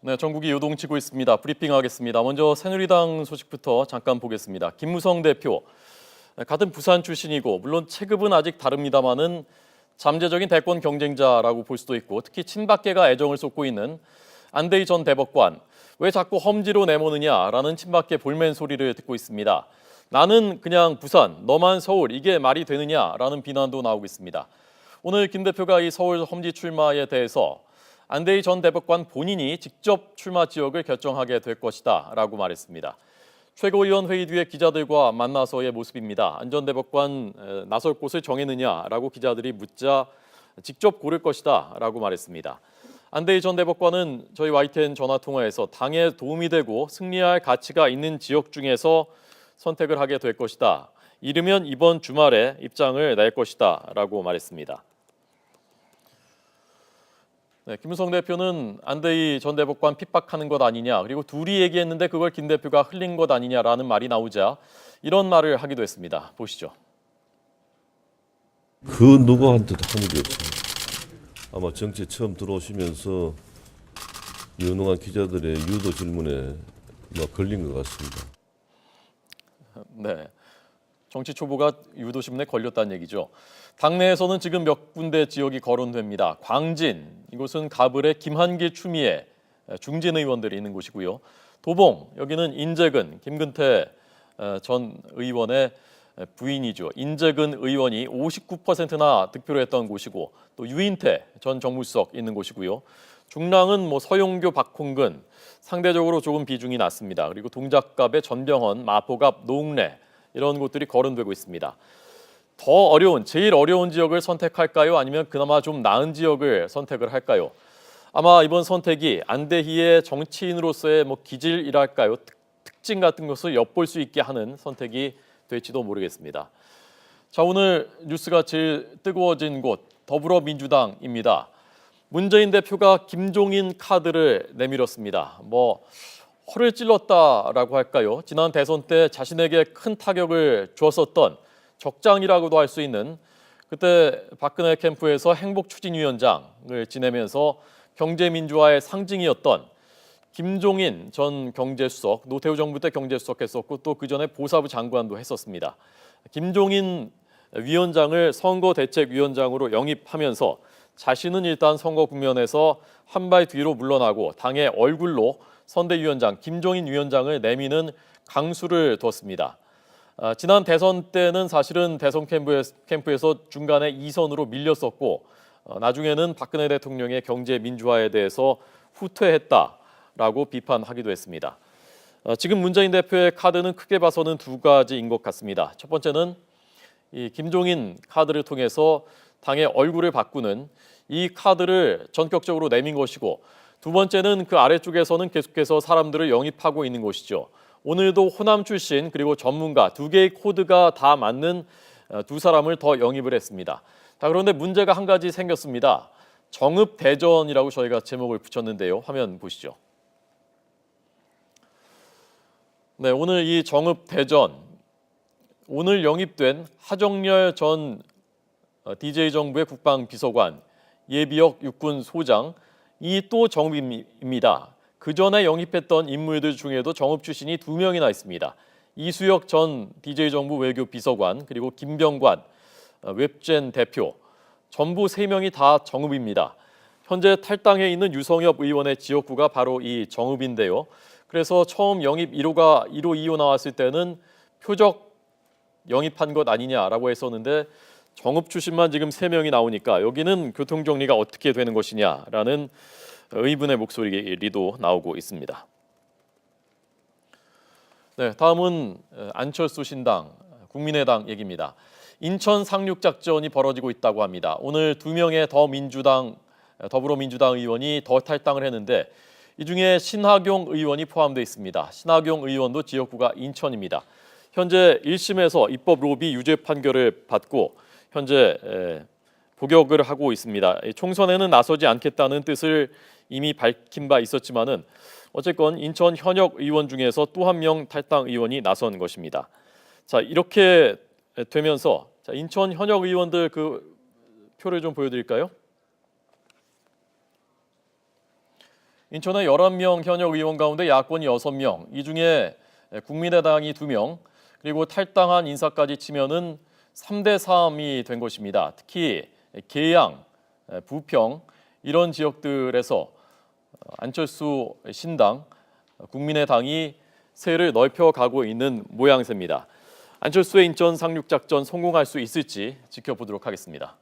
네, 전국이 요동치고 있습니다. 브리핑하겠습니다. 먼저 새누리당 소식부터 잠깐 보겠습니다. 김무성 대표 네, 같은 부산 출신이고 물론 체급은 아직 다릅니다만은 잠재적인 대권 경쟁자라고 볼 수도 있고 특히 친박계가 애정을 쏟고 있는 안대희 전 대법관 왜 자꾸 험지로 내모느냐라는 친박계 볼멘 소리를 듣고 있습니다. 나는 그냥 부산, 너만 서울 이게 말이 되느냐라는 비난도 나오고 있습니다. 오늘 김 대표가 이 서울 험지 출마에 대해서 안대희 전 대법관 본인이 직접 출마 지역을 결정하게 될 것이다 라고 말했습니다. 최고위원 회의 뒤에 기자들과 만나서의 모습입니다. 안 전 대법관 에, 나설 곳을 정했느냐라고 기자들이 묻자 직접 고를 것이다 라고 말했습니다. 안대희 전 대법관은 저희 YTN 전화 통화에서 당에 도움이 되고 승리할 가치가 있는 지역 중에서 선택을 하게 될 것이다. 이르면 이번 주말에 입장을 낼 것이다 라고 말했습니다. 네, 김우성 대표는 안대희 전 대법관 핍박하는 것 아니냐 그리고 둘이 얘기했는데 그걸 김 대표가 흘린 것 아니냐라는 말이 나오자 이런 말을 하기도 했습니다. 보시죠. 그 누구한테도 한 일이 없습니다. 아마 정치에 처음 들어오시면서 유능한 기자들의 유도 질문에 뭐 걸린 것 같습니다. 네. 정치 초보가 유도신문에 걸렸다는 얘기죠. 당내에서는 지금 몇 군데 지역이 거론됩니다. 광진, 이곳은 가불의 김한길 추미애 중진 의원들이 있는 곳이고요. 도봉, 여기는 인재근, 김근태 어, 전 의원의 부인이죠. 인재근 의원이 59%나 득표를 했던 곳이고 또 유인태 전 정무수석 있는 곳이고요. 중랑은 뭐 서용교, 박홍근 상대적으로 조금 비중이 낮습니다. 그리고 동작갑의 전병헌, 마포갑, 노웅래 이런 곳들이 거론되고 있습니다. 더 어려운 제일 어려운 지역을 선택할까요? 아니면 그나마 좀 나은 지역을 선택을 할까요? 아마 이번 선택이 안대희의 정치인으로서의 뭐 기질이랄까요? 특, 특징 같은 것을 엿볼 수 있게 하는 선택이 될지도 모르겠습니다. 자 오늘 뉴스가 제일 뜨거워진 곳 더불어민주당입니다. 문재인 대표가 김종인 카드를 내밀었습니다. 뭐 허를 찔렀다라고 할까요? 지난 대선 때 자신에게 큰 타격을 주었었던 적장이라고도 할 수 있는 그때 박근혜 캠프에서 행복 추진위원장을 지내면서 경제민주화의 상징이었던 김종인 전 경제수석, 노태우 정부 때 경제수석 했었고 또 그 전에 보사부 장관도 했었습니다. 김종인 위원장을 선거대책위원장으로 영입하면서 자신은 일단 선거 국면에서 한 발 뒤로 물러나고 당의 얼굴로 선대위원장 김종인 위원장을 내미는 강수를 뒀습니다. 아, 지난 대선 때는 사실은 대선 캠프에서, 중간에 2선으로 밀렸었고 어, 나중에는 박근혜 대통령의 경제 민주화에 대해서 후퇴했다라고 비판하기도 했습니다. 어, 지금 문재인 대표의 카드는 크게 봐서는 두 가지인 것 같습니다. 첫 번째는 이 김종인 카드를 통해서 당의 얼굴을 바꾸는 이 카드를 전격적으로 내민 것이고 두 번째는 그 아래쪽에서는 계속해서 사람들을 영입하고 있는 것이죠. 오늘도 호남 출신 그리고 전문가 두 개의 코드가 다 맞는 어, 두 사람을 더 영입을 했습니다. 자 그런데 문제가 한 가지 생겼습니다. 정읍 대전이라고 저희가 제목을 붙였는데요. 화면 보시죠. 네, 오늘 이 정읍 대전 오늘 영입된 하정열 전 DJ 정부의 국방비서관 예비역 육군 소장 이 또 정읍입니다. 그 전에 영입했던 인물들 중에도 정읍 출신이 두 명이나 있습니다. 이수혁 전 DJ 정부 외교 비서관 그리고 김병관 어, 웹젠 대표 전부 세 명이 다 정읍입니다. 현재 탈당해 있는 유성엽 의원의 지역구가 바로 이 정읍인데요. 그래서 처음 영입 1호가 1호 2호 나왔을 때는 표적 영입한 것 아니냐라고 했었는데 정읍 출신만 지금 세 명이 나오니까 여기는 교통 정리가 어떻게 되는 것이냐라는 의문의 목소리도 나오고 있습니다. 네, 다음은 안철수 신당 국민의당 얘기입니다. 인천 상륙 작전이 벌어지고 있다고 합니다. 오늘 두 명의 더 민주당 더불어민주당 의원이 더 탈당을 했는데 이 중에 신하경 의원이 포함되어 있습니다. 신하경 의원도 지역구가 인천입니다. 현재 1심에서 입법 로비 유죄 판결을 받고 현재 복역을 하고 있습니다. 총선에는 나서지 않겠다는 뜻을 이미 밝힌 바 있었지만은 어쨌건 인천 현역 의원 중에서 또 한 명 탈당 의원이 나선 것입니다. 자 이렇게 되면서 자, 인천 현역 의원들 그 표를 좀 보여드릴까요? 인천의 11명 현역 의원 가운데 야권이 6명, 이 중에 국민의당이 2명, 그리고 탈당한 인사까지 치면은 3대 3이 된 것입니다. 특히 계양, 부평 이런 지역들에서 안철수 신당, 국민의당이 세를 넓혀 가고 있는 모양새입니다. 안철수의 인천 상륙 작전 성공할 수 있을지 지켜보도록 하겠습니다.